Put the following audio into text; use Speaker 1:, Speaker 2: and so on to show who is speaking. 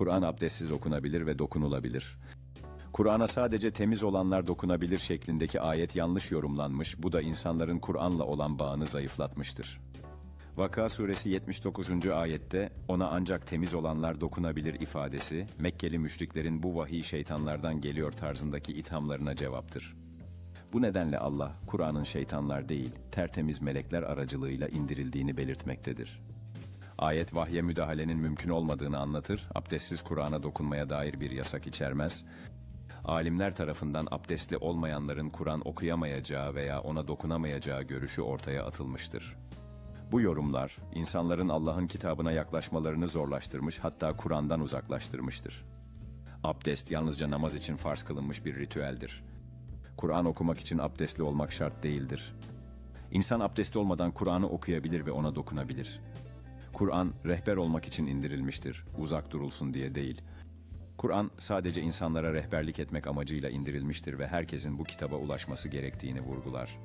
Speaker 1: Kur'an abdestsiz okunabilir ve dokunulabilir. Kur'an'a sadece temiz olanlar dokunabilir şeklindeki ayet yanlış yorumlanmış, bu da insanların Kur'an'la olan bağını zayıflatmıştır. Vaka suresi 79. ayette ona ancak temiz olanlar dokunabilir ifadesi, Mekkeli müşriklerin bu vahiy şeytanlardan geliyor tarzındaki ithamlarına cevaptır. Bu nedenle Allah, Kur'an'ın şeytanlar değil, tertemiz melekler aracılığıyla indirildiğini belirtmektedir. Ayet vahye müdahalenin mümkün olmadığını anlatır, abdestsiz Kur'an'a dokunmaya dair bir yasak içermez. Alimler tarafından abdestli olmayanların Kur'an okuyamayacağı veya ona dokunamayacağı görüşü ortaya atılmıştır. Bu yorumlar, insanların Allah'ın kitabına yaklaşmalarını zorlaştırmış hatta Kur'an'dan uzaklaştırmıştır. Abdest yalnızca namaz için farz kılınmış bir ritüeldir. Kur'an okumak için abdestli olmak şart değildir. İnsan abdestli olmadan Kur'an'ı okuyabilir ve ona dokunabilir. Kur'an rehber olmak için indirilmiştir, uzak durulsun diye değil. Kur'an sadece insanlara rehberlik etmek amacıyla indirilmiştir ve herkesin bu kitaba ulaşması gerektiğini vurgular.